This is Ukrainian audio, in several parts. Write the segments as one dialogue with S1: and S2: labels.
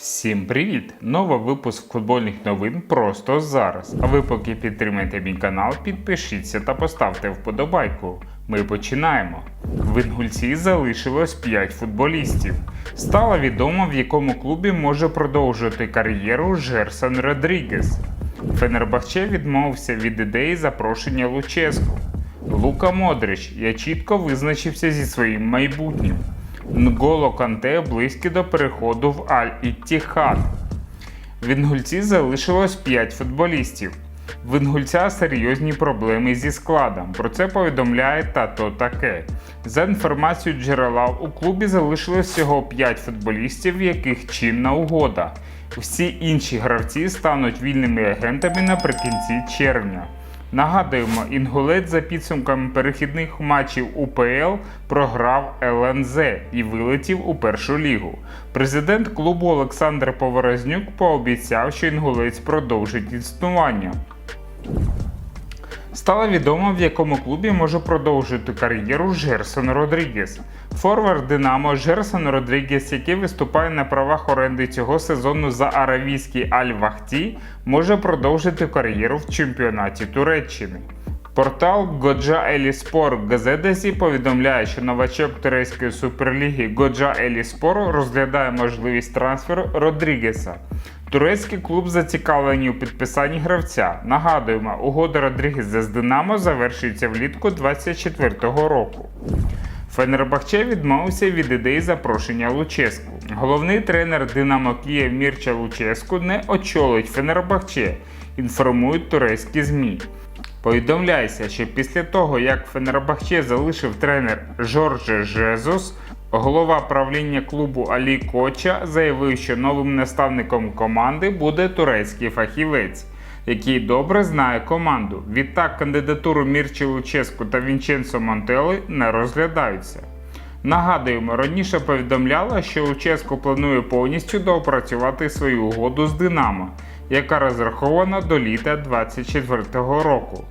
S1: Всім привіт! Новий випуск футбольних новин просто зараз. А ви поки підтримаєте мій канал, підпишіться та поставте вподобайку. Ми починаємо. В Інгульці залишилось 5 футболістів. Стало відомо, в якому клубі може продовжувати кар'єру Жерсон Родрігес. Фенербахче відмовився від ідеї запрошення Луческу. Лука Модрич я чітко визначився зі своїм майбутнім. Нголо Канте близький до переходу в Аль-Іттіхад. В Інгульці залишилось 5 футболістів. В Інгульця серйозні проблеми зі складом. Про це повідомляє тато таке. За інформацією джерела, у клубі залишилось всього 5 футболістів, в яких чинна угода. Всі інші гравці стануть вільними агентами наприкінці червня. Нагадуємо, інгулець за підсумками перехідних матчів УПЛ програв ЛНЗ і вилетів у першу лігу. Президент клубу Олександр Поворознюк пообіцяв, що інгулець продовжить існування. Стало відомо, в якому клубі може продовжити кар'єру Жерсон Родрігес. Форвард Динамо Жерсон Родрігес, який виступає на правах оренди цього сезону за аравійський Аль-Вахті, може продовжити кар'єру в чемпіонаті Туреччини. Портал Годжа Еліспор Газедесі повідомляє, що новачок турецької суперліги Годжа Еліспор розглядає можливість трансферу Родрігеса. Турецький клуб зацікавлені у підписанні гравця. Нагадуємо, угода Родрігеса з Динамо завершується влітку 2024 року. Фенербахче відмовився від ідеї запрошення Луческу. Головний тренер Динамо Київ Мірча Луческу не очолить Фенербахче, інформують турецькі ЗМІ. Повідомляється, що після того, як Фенербахче залишив тренер Жорже Жезус, голова правління клубу Алі Коча заявив, що новим наставником команди буде турецький фахівець, який добре знає команду. Відтак кандидатуру Мірчі Луческу та Вінченцо Монтели не розглядаються. Нагадуємо, раніше повідомляла, що Луческо планує повністю доопрацювати свою угоду з Динамо, яка розрахована до літа 2024 року.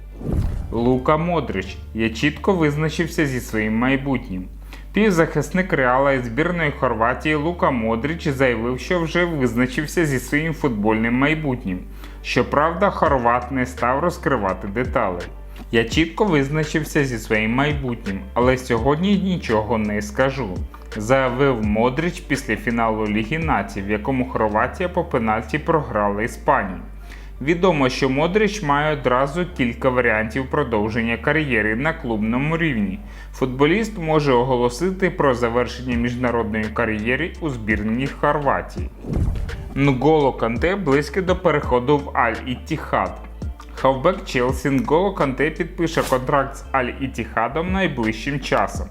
S1: Лука Модрич я чітко визначився зі своїм майбутнім. Півзахисник Реала і збірної Хорватії Лука Модрич заявив, що вже визначився зі своїм футбольним майбутнім. Щоправда, хорват не став розкривати деталей. Я чітко визначився зі своїм майбутнім, але сьогодні нічого не скажу, заявив Модрич після фіналу Ліги Націй, в якому Хорватія по пенальті програла Іспанії. Відомо, що Модрич має одразу кілька варіантів продовження кар'єри на клубному рівні. Футболіст може оголосити про завершення міжнародної кар'єри у збірній Хорватії. Нголо Канте близько до переходу в Аль-Іттіхад. Хавбек Челсі Нголо Канте підпише контракт з Аль-Іттіхадом найближчим часом,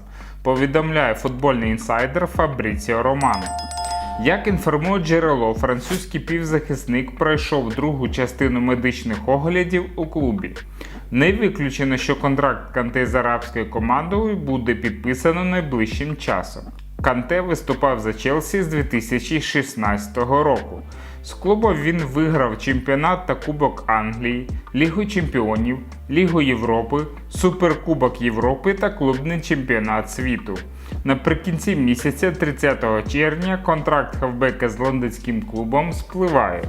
S1: повідомляє футбольний інсайдер Фабріціо Романо. Як інформує джерело, французький півзахисник пройшов другу частину медичних оглядів у клубі. Не виключено, що контракт Канте з арабською командою буде підписано найближчим часом. Канте виступав за Челсі з 2016 року. З клубом він виграв чемпіонат та Кубок Англії, Лігу Чемпіонів, Лігу Європи, Суперкубок Європи та клубний чемпіонат світу. Наприкінці місяця, 30 червня, контракт хавбека з лондонським клубом спливає.